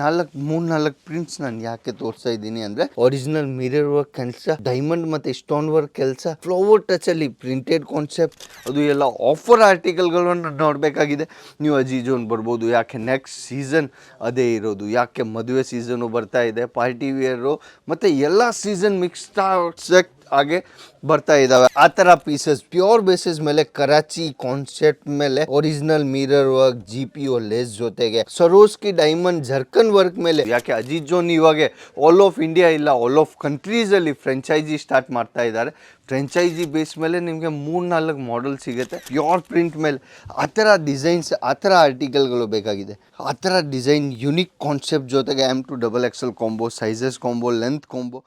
ನಾಲ್ಕು, ಮೂರ್, ನಾಲ್ಕು ಪ್ರಿಂಟ್ಸ್ ನಾನು ಯಾಕೆ ತೋರಿಸ್ತಾ ಇದ್ದೀನಿ ಅಂದ್ರೆ ಒರಿಜಿನಲ್ ಮಿರರ್ ವರ್ಕ್ ಕೆಲಸ ಡೈಮಂಡ್ ಮತ್ತೆ ಸ್ಟೋನ್ ವರ್ಕ್ ಕೆಲಸ ಫ್ಲೋವರ್ ಟಚ್ ಅಲ್ಲಿ ಪ್ರಿಂಟೆಡ್ ಕಾನ್ಸೆಪ್ಟ್ ಅದು ಎಲ್ಲ ಆಫರ್ ಆರ್ಟಿಕಲ್ಗಳನ್ನು ನೋಡಬೇಕಾಗಿದೆ. ನೀವು ಅಜೀಜೋನ್ ಬರ್ಬೋದು, ಯಾಕೆ ನೆಕ್ಸ್ಟ್ ಸೀಸನ್ ಅದೇ ಇರೋದು, ಯಾಕೆ ಮದುವೆ ಸೀಸನು ಬರ್ತಾ ಇದೆ ಪಾರ್ಟಿ ವೇರು ಮತ್ತೆ ಎಲ್ಲ ಸೀಸನ್ ಮಿಕ್ಸ್ ಸೆಟ್ ಹಾಗೆ ಬರ್ತಾ ಇದ್ದಾವೆ ಆ ಥರ ಪೀಸಸ್ ಪ್ಯೂರ್ ಬೇಸಿಸ್ ಮೇಲೆ ಕರಾಚಿ ಕಾನ್ಸೆಪ್ಟ್ ಮೇಲೆ original mirror work G P O lace ಜೊತೆಗೆ ಸರೋಸ್ಕಿ ಡೈಮಂಡ್ ಜರ್ಕನ್ ವರ್ಕ್ ಮೇಲೆ ಯಾಕೆ ಅಜಿತ್ ಜೋನ್ ಇವಾಗ ಆಲ್ ಆಫ್ ಇಂಡಿಯಾ ಇಲ್ಲ ಆಲ್ ಆಫ್ ಕಂಟ್ರೀಸಲ್ಲಿ ಫ್ರೆಂಚೈಸಿ ಸ್ಟಾರ್ಟ್ ಮಾಡ್ತಾ ಇದ್ದಾರೆ ಫ್ರೆಂಚೈಸಿ ಬೇಸ್ ಮೇಲೆ ನಿಮಗೆ ಮೂರು ನಾಲ್ಕು ಮಾಡೆಲ್ ಸಿಗುತ್ತೆ ಪ್ಯೂರ್ ಪ್ರಿಂಟ್ ಮೇಲೆ ಆ ಥರ ಡಿಸೈನ್ಸ್ ಆ ಥರ ಆರ್ಟಿಕಲ್ಗಳು ಬೇಕಾಗಿದೆ ಆ ಥರ ಡಿಸೈನ್ ಯುನಿಕ್ ಕಾನ್ಸೆಪ್ಟ್ ಜೊತೆಗೆ M two double XL combo sizes combo length combo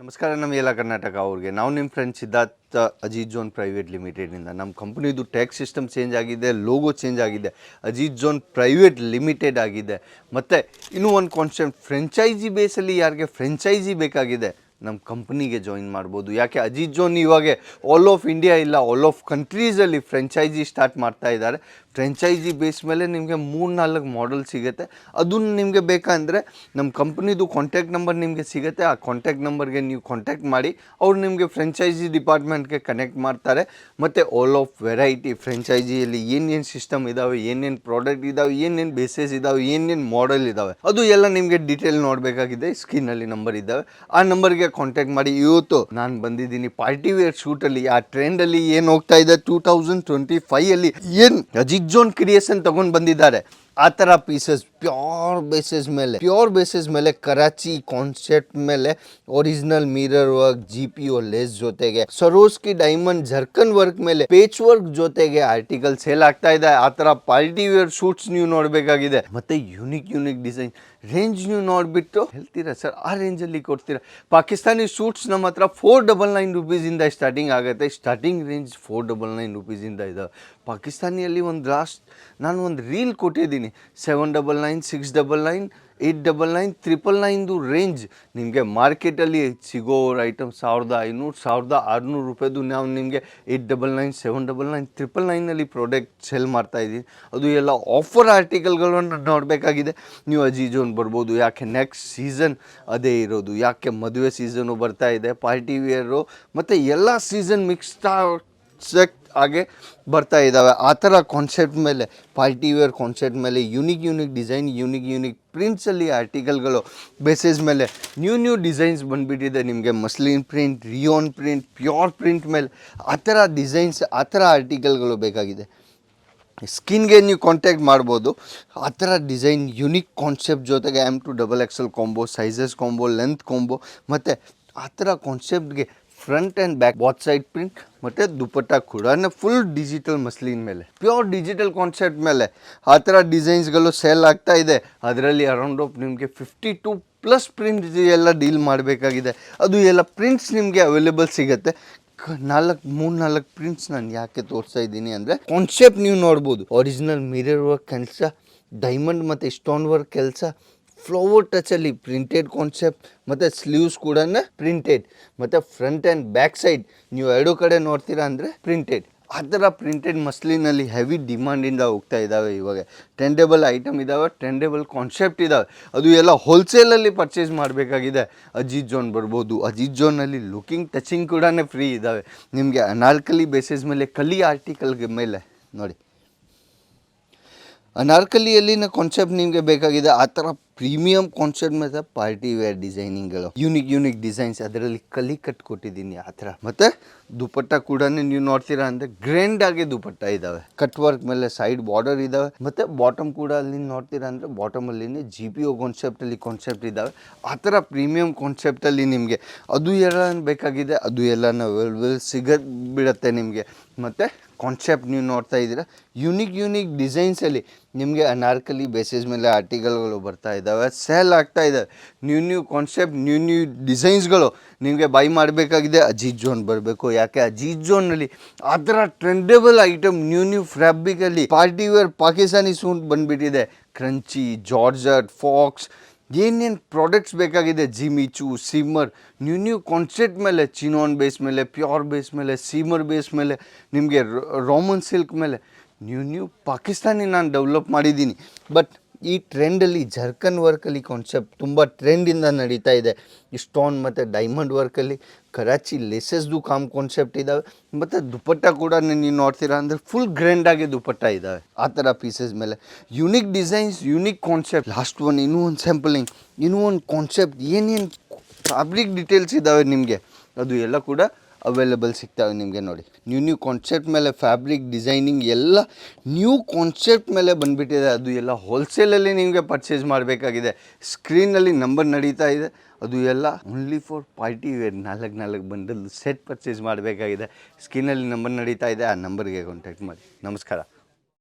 ನಮಸ್ಕಾರ ನಮ್ಮ ಎಲ್ಲ ಕರ್ನಾಟಕ ಅವ್ರಿಗೆ. ನಾವು ನಿಮ್ಮ friend Siddhartha Ajeet zone private ಲಿಮಿಟೆಡ್ನಿಂದ ನಮ್ಮ ಕಂಪ್ನಿದು ಟ್ಯಾಕ್ಸ್ ಸಿಸ್ಟಮ್ ಚೇಂಜ್ ಆಗಿದೆ ಲೋಗೋ ಚೇಂಜ್ ಆಗಿದೆ ಅಜೀತ್ ಜೋನ್ ಪ್ರೈವೇಟ್ ಲಿಮಿಟೆಡ್ ಆಗಿದೆ. ಮತ್ತು ಇನ್ನೂ ಒಂದು ಕಾನ್ಸೆಪ್ಟ್ ಫ್ರೆಂಚೈಸಿ ಬೇಸಲ್ಲಿ ಯಾರಿಗೆ ಫ್ರೆಂಚೈಸಿ ಬೇಕಾಗಿದೆ ನಮ್ಮ ಕಂಪ್ನಿಗೆ ಜಾಯಿನ್ ಮಾಡ್ಬೋದು. ಯಾಕೆ ಅಜಿತ್ ಜೋನ್ ಇವಾಗ ಆಲ್ ಆಫ್ ಇಂಡಿಯಾ ಇಲ್ಲ ಆಲ್ ಆಫ್ ಕಂಟ್ರೀಸಲ್ಲಿ ಫ್ರೆಂಚೈಸಿ ಸ್ಟಾರ್ಟ್ ಮಾಡ್ತಾ ಇದ್ದಾರೆ. ಫ್ರೆಂಚೈಸಿ ಬೇಸ್ ಮೇಲೆ ನಿಮಗೆ ಮೂರು ನಾಲ್ಕು ಮಾಡೆಲ್ ಸಿಗುತ್ತೆ. ಅದನ್ನು ನಿಮಗೆ ಬೇಕಂದರೆ ನಮ್ಮ ಕಂಪ್ನಿದು ಕಾಂಟ್ಯಾಕ್ಟ್ ನಂಬರ್ ನಿಮಗೆ ಸಿಗುತ್ತೆ. ಆ ಕಾಂಟ್ಯಾಕ್ಟ್ ನಂಬರ್ಗೆ ನೀವು ಕಾಂಟ್ಯಾಕ್ಟ್ ಮಾಡಿ, ಅವ್ರು ನಿಮಗೆ ಫ್ರೆಂಚೈಸಿ ಡಿಪಾರ್ಟ್ಮೆಂಟ್ಗೆ ಕನೆಕ್ಟ್ ಮಾಡ್ತಾರೆ. ಮತ್ತು ಆಲ್ ಆಫ್ ವೆರೈಟಿ ಫ್ರೆಂಚೈಸಿಯಲ್ಲಿ ಏನೇನು ಸಿಸ್ಟಮ್ ಇದ್ದಾವೆ ಏನೇನು ಪ್ರಾಡಕ್ಟ್ ಇದ್ದಾವೆ ಏನೇನು ಬೇಸಸ್ ಇದ್ದಾವೆ ಏನೇನು ಮಾಡಲ್ ಇದ್ದಾವೆ ಅದು ಎಲ್ಲ ನಿಮಗೆ ಡೀಟೇಲ್ ನೋಡಬೇಕಾಗಿದೆ. ಸ್ಕ್ರೀನಲ್ಲಿ ನಂಬರ್ ಇದ್ದಾವೆ. ಆ ನಂಬರ್ಗೆ ಕಾಂಟ್ಯಾಕ್ಟ್ ಮಾಡಿ. ಇವತ್ತು ನಾನು ಬಂದಿದ್ದೀನಿ ಪಾರ್ಟಿ ವೇರ್ ಶೂಟಲ್ಲಿ ಆ ಟ್ರೆಂಡಲ್ಲಿ ಏನ್ ಹೋಗ್ತಾ ಇದೆ? ಟೂ ತೌಸಂಡ್ ಟ್ವೆಂಟಿ ಫೈಯಲ್ಲಿ ಏನು ಅಜಿತ್ ಜೋನ್ ಕ್ರಿಯೇಷನ್ ತಗೊಂಡ್ ಬಂದಿದ್ದಾರೆ. ಆ ಥರ ಪೀಸಸ್ ಪ್ಯೂರ್ ಬೇಸಸ್ ಮೇಲೆ ಪ್ಯೂರ್ ಬೇಸಿಸ್ ಮೇಲೆ ಕರಾಚಿ ಕಾನ್ಸೆಪ್ಟ್ ಮೇಲೆ original mirror work G P O lace ಜೊತೆಗೆ ಸರೋಸ್ಕಿ ಡೈಮಂಡ್ ಜರ್ಕನ್ ವರ್ಕ್ ಮೇಲೆ ಪೇಚ್ ವರ್ಕ್ ಜೊತೆಗೆ ಆರ್ಟಿಕಲ್ ಸೇಲ್ ಆಗ್ತಾ ಇದೆ. ಆ ಥರ ಪಾರ್ಟಿ ವೇರ್ ಶೂಟ್ಸ್ ನೀವು ನೋಡಬೇಕಾಗಿದೆ. ಮತ್ತೆ ಯುನಿಕ್ ಯುನಿಕ್ ಡಿಸೈನ್ ರೇಂಜ್ ನೀವು ನೋಡಿಬಿಟ್ಟು ಹೇಳ್ತೀರಾ ಸರ್ ಆ ರೇಂಜಲ್ಲಿ ಕೊಡ್ತೀರಾ? ಪಾಕಿಸ್ತಾನಿ ಶೂಟ್ಸ್ ನಮ್ಮ ಹತ್ರ ಫೋರ್ ಡಬಲ್ ನೈನ್ ರುಪೀಸಿಂದ ಸ್ಟಾರ್ಟಿಂಗ್ ಆಗುತ್ತೆ. Starting range four double nine ರುಪೀಸಿಂದ ಇದ್ದಾವೆ ಪಾಕಿಸ್ತಾನಿಯಲ್ಲಿ ಒಂದು ಲಾಸ್ಟ್ ನಾನು ಒಂದು ರೀಲ್ ಕೊಟ್ಟಿದ್ದೀನಿ. Seven double nine six double nine eight double nine triple ನೈನ್ದು range ನಿಮಗೆ ಮಾರ್ಕೆಟಲ್ಲಿ ಸಿಗೋ ಐಟಮ್ ಸಾವಿರದ ಐನೂರು, ಸಾವಿರದ ಆರುನೂರು ರೂಪಾಯಿದು ನಾವು ನಿಮಗೆ eight double nine seven double nine triple ನೈನಲ್ಲಿ product sell ಮಾಡ್ತಾ ಇದ್ದೀನಿ ಅದು ಎಲ್ಲ ಆಫರ್ ಆರ್ಟಿಕಲ್ಗಳನ್ನು ನೋಡಬೇಕಾಗಿದೆ. ನೀವು ಅಜೀಜೋನ್ ಬರ್ಬೋದು, ಯಾಕೆ ನೆಕ್ಸ್ಟ್ ಸೀಸನ್ ಅದೇ ಇರೋದು, ಯಾಕೆ ಮದುವೆ ಸೀಸನು ಬರ್ತಾ ಇದೆ ಪಾರ್ಟಿ ವೇರು ಮತ್ತು ಎಲ್ಲ ಸೀಸನ್ ಮಿಕ್ಸ್ ಸೆಟ್ ಹಾಗೆ ಬರ್ತಾ ಇದ್ದಾವೆ. ಆ ಥರ ಕಾನ್ಸೆಪ್ಟ್ ಮೇಲೆ ಪಾರ್ಟಿ ವೇರ್ ಕಾನ್ಸೆಪ್ಟ್ ಮೇಲೆ unique unique design unique unique ಪ್ರಿಂಟ್ಸಲ್ಲಿ ಆರ್ಟಿಕಲ್ಗಳು ಬೇಸಿಸ್ ಮೇಲೆ ನ್ಯೂ ನ್ಯೂ ಡಿಸೈನ್ಸ್ ಬಂದುಬಿಟ್ಟಿದೆ. ನಿಮಗೆ muslin print rayon print pure print ಮೇಲೆ ಆ ಥರ ಡಿಸೈನ್ಸ್ ಆ ಥರ ಆರ್ಟಿಕಲ್ಗಳು ಬೇಕಾಗಿದೆ. ಸ್ಕಿನ್ಗೆ ನೀವು ಕಾಂಟ್ಯಾಕ್ಟ್ ಮಾಡ್ಬೋದು. ಆ ಥರ ಡಿಸೈನ್ ಯುನಿಕ್ ಕಾನ್ಸೆಪ್ಟ್ ಜೊತೆಗೆ M to double XL combo sizes combo length combo ಮತ್ತು ಆ ಥರ ಕಾನ್ಸೆಪ್ಟ್ಗೆ front and back both side print ಮತ್ತು ದುಪಟ್ಟ ಕೂಡ. ಅಂದರೆ ಫುಲ್ ಡಿಜಿಟಲ್ ಮಸ್ಲಿನ್ ಮೇಲೆ. ಪ್ಯೂರ್ ಡಿಜಿಟಲ್ ಕಾನ್ಸೆಪ್ಟ್ ಮೇಲೆ. ಆ ಥರ ಡಿಸೈನ್ಸ್ಗಳು ಸೇಲ್ ಆಗ್ತಾ ಇದೆ. ಅದರಲ್ಲಿ ಅರೌಂಡ್ ಆಫ್ ನಿಮಗೆ ಫಿಫ್ಟಿ ಟು ಪ್ಲಸ್ ಪ್ರಿಂಟ್ ಎಲ್ಲ ಡೀಲ್ ಮಾಡಬೇಕಾಗಿದೆ. ಅದು ಎಲ್ಲ ಪ್ರಿಂಟ್ಸ್ ನಿಮಗೆ ಅವೈಲೇಬಲ್ ಸಿಗುತ್ತೆ. ನಾಲ್ಕು, ಮೂರು, ನಾಲ್ಕು ಪ್ರಿಂಟ್ಸ್ ನಾನು ಯಾಕೆ ತೋರಿಸ್ತಾ ಇದ್ದೀನಿ ಅಂದರೆ ಕಾನ್ಸೆಪ್ಟ್ ನೀವು ನೋಡ್ಬೋದು. ಒರಿಜಿನಲ್ ಮಿರರ್ ವರ್ಕ್ ಕೆಲಸ ಡೈಮಂಡ್ ಮತ್ತು ಸ್ಟೋನ್ ವರ್ಕ್ ಕೆಲಸ ಫ್ಲವರ್ ಟಚಲ್ಲಿ ಪ್ರಿಂಟೆಡ್ ಕಾನ್ಸೆಪ್ಟ್ ಮತ್ತು ಸ್ಲೀವ್ಸ್ ಕೂಡ ಪ್ರಿಂಟೆಡ್ ಮತ್ತು ಫ್ರಂಟ್ ಆ್ಯಂಡ್ ಬ್ಯಾಕ್ ಸೈಡ್ ನೀವು ಎರಡೂ ಕಡೆ ನೋಡ್ತೀರಾ ಅಂದರೆ ಪ್ರಿಂಟೆಡ್ ಆ ಥರ ಪ್ರಿಂಟೆಡ್ ಮಸ್ಲಿನಲ್ಲಿ ಹೆವಿ ಡಿಮಾಂಡಿಂದ ಹೋಗ್ತಾ ಇದ್ದಾವೆ ಇವಾಗ. ಟ್ರೆಂಡೇಬಲ್ ಐಟಮ್ ಇದ್ದಾವೆ ಟ್ರೆಂಡೇಬಲ್ ಕಾನ್ಸೆಪ್ಟ್ ಇದ್ದಾವೆ ಅದು ಎಲ್ಲ ಹೋಲ್ಸೇಲಲ್ಲಿ ಪರ್ಚೇಸ್ ಮಾಡಬೇಕಾಗಿದೆ. ಅಜಿತ್ ಜೋನ್ ಬರ್ಬೋದು. ಅಜಿತ್ ಜೋನಲ್ಲಿ ಲುಕಿಂಗ್ ಟಚಿಂಗ್ ಕೂಡ ಫ್ರೀ ಇದ್ದಾವೆ ನಿಮಗೆ ಅನಾರ್ಕಲಿ ಬೇಸಿಸ್ ಮೇಲೆ, ಕಲಿ ಆರ್ಟಿಕಲ್ಗೆ ಮೇಲೆ, ನೋಡಿ. ಅನಾರ್ಕಲಿಯಲ್ಲಿನ ಕಾನ್ಸೆಪ್ಟ್ ನಿಮಗೆ ಬೇಕಾಗಿದೆ. ಆ ಥರ ಪ್ರೀಮಿಯಂ ಕಾನ್ಸೆಪ್ಟ್ ಮತ್ತೆ party wear designing unique unique designs ಅದರಲ್ಲಿ ಕಲಿ ಕಟ್ ಕೊಟ್ಟಿದ್ದೀನಿ ಆ ಥರ. ಮತ್ತೆ ದುಪಟ್ಟ ಕೂಡ ನೀವು ನೋಡ್ತೀರಾ ಅಂದ್ರೆ ಗ್ರ್ಯಾಂಡ್ ಆಗಿ ದುಪಟ್ಟ ಇದಾವೆ. ಕಟ್ ವರ್ಕ್ ಮೇಲೆ ಸೈಡ್ ಬಾರ್ಡರ್ ಇದಾವೆ. ಮತ್ತೆ ಬಾಟಮ್ ಕೂಡ ಅಲ್ಲಿ ನೋಡ್ತೀರಾ ಅಂದ್ರೆ ಬಾಟಮ್ ಅಲ್ಲಿ ಜಿ ಪಿ ಒ ಕಾನ್ಸೆಪ್ಟಲ್ಲಿ ಕಾನ್ಸೆಪ್ಟ್ ಇದಾವೆ. ಆ ಥರ ಪ್ರೀಮಿಯಂ ಕಾನ್ಸೆಪ್ಟಲ್ಲಿ ನಿಮಗೆ ಅದು ಎಲ್ಲ ಬೇಕಾಗಿದೆ, ಅದು ಎಲ್ಲ ಅವೈಲೇಬಲ್ ಸಿಗ ಬಿಡುತ್ತೆ ನಿಮಗೆ. ಮತ್ತು ಕಾನ್ಸೆಪ್ಟ್ ನೀವು ನೋಡ್ತಾ ಇದ್ದೀರಾ. ಯುನಿಕ್ ಯುನಿಕ್ ಡಿಸೈನ್ಸಲ್ಲಿ ನಿಮಗೆ ಅನಾರ್ಕಲಿ ಬೇಸಿಸ್ ಮೇಲೆ ಆರ್ಟಿಕಲ್ಗಳು ಬರ್ತಾ ಇದ್ದಾವೆ ಸೇಲ್ ಆಗ್ತಾ ಇದ್ದಾವೆ new new concept new new ಡಿಸೈನ್ಸ್ಗಳು ನಿಮಗೆ ಬೈ ಮಾಡಬೇಕಾಗಿದೆ. ಅಜೀತ್ ಜೋನ್ ಬರಬೇಕು. ಯಾಕೆ? ಅಜೀತ್ ಜೋನಲ್ಲಿ ಆ ಥರ ಟ್ರೆಂಡೇಬಲ್ ಐಟಮ್ ನ್ಯೂ ನ್ಯೂ ಫ್ಯಾಬ್ರಿಕಲ್ಲಿ ಪಾರ್ಟಿ ವೇರ್ ಪಾಕಿಸ್ತಾನಿ ಸೂಟ್ ಬಂದುಬಿಟ್ಟಿದೆ. ಕ್ರಂಚಿ ಜಾರ್ಜಟ್ ಫಾಕ್ಸ್ ಏನೇನು ಪ್ರಾಡಕ್ಟ್ಸ್ ಬೇಕಾಗಿದೆ? Jimmy Choo shimmer new new concept ಮೇಲೆ ಚಿನಾನ್ ಬೇಸ್ ಮೇಲೆ ಪ್ಯೂರ್ ಬೇಸ್ ಮೇಲೆ ಸಿಮ್ಮರ್ ಬೇಸ್ ಮೇಲೆ, ನಿಮಗೆ ರೋಮನ್ ಸಿಲ್ಕ್ ಮೇಲೆ. ನ್ಯೂ ನ್ಯೂ ಪಾಕಿಸ್ತಾನಿ ನಾನು ಡೆವಲಪ್ ಮಾಡಿದ್ದೀನಿ. ಬಟ್ ಈ ಟ್ರೆಂಡಲ್ಲಿ ಜರ್ಕನ್ ವರ್ಕಲ್ಲಿ ಕಾನ್ಸೆಪ್ಟ್ ತುಂಬ ಟ್ರೆಂಡಿಂದ ನಡೀತಾ ಇದೆ. ಈ ಸ್ಟೋನ್ ಮತ್ತು ಡೈಮಂಡ್ ವರ್ಕಲ್ಲಿ, ಕರಾಚಿ ಲೆಸಸ್ದು ಕಾಮ್ ಕಾನ್ಸೆಪ್ಟ್ ಇದ್ದಾವೆ ಮತ್ತು ದುಪ್ಪಟ್ಟ ಕೂಡ ನೀವು ನೋಡ್ತೀರಾ ಅಂದರೆ ಫುಲ್ ಗ್ರ್ಯಾಂಡಾಗಿ ದುಪ್ಪಟ್ಟ ಇದ್ದಾವೆ ಆ ಥರ ಪೀಸಸ್ ಮೇಲೆ. Unique designs unique concept last one ಇನ್ನೂ ಒಂದು ಸ್ಯಾಂಪಲಿಂಗ್ ಇನ್ನೂ ಒಂದು ಕಾನ್ಸೆಪ್ಟ್ ಏನೇನು ಫ್ಯಾಬ್ರಿಕ್ ಡೀಟೇಲ್ಸ್ ಇದ್ದಾವೆ ನಿಮಗೆ? ಅದು ಎಲ್ಲ ಕೂಡ ಅವೈಲೇಬಲ್ ಸಿಗ್ತಾವೆ ನಿಮಗೆ ನೋಡಿ. ನ್ಯೂ ನ್ಯೂ ಕಾನ್ಸೆಪ್ಟ್ ಮೇಲೆ ಫ್ಯಾಬ್ರಿಕ್ ಡಿಸೈನಿಂಗ್ ಎಲ್ಲ ನ್ಯೂ ಕಾನ್ಸೆಪ್ಟ್ ಮೇಲೆ ಬಂದುಬಿಟ್ಟಿದೆ. ಅದು ಎಲ್ಲ ಹೋಲ್ಸೇಲಲ್ಲಿ ನಿಮಗೆ ಪರ್ಚೇಸ್ ಮಾಡಬೇಕಾಗಿದೆ. ಸ್ಕ್ರೀನಲ್ಲಿ ನಂಬರ್ ನಡೀತಾ ಇದೆ. ಅದು ಎಲ್ಲ ಓನ್ಲಿ ಫಾರ್ ಪಾರ್ಟಿ ವೇರ್ ನಾಲ್ಕು ನಾಲ್ಕು ಬಂಡಲ್ ಸೆಟ್ ಪರ್ಚೇಸ್ ಮಾಡಬೇಕಾಗಿದೆ. ಸ್ಕ್ರೀನಲ್ಲಿ ನಂಬರ್ ನಡೀತಾ ಇದೆ. ಆ ನಂಬರ್ಗೆ ಕಾಂಟ್ಯಾಕ್ಟ್ ಮಾಡಿ. ನಮಸ್ಕಾರ.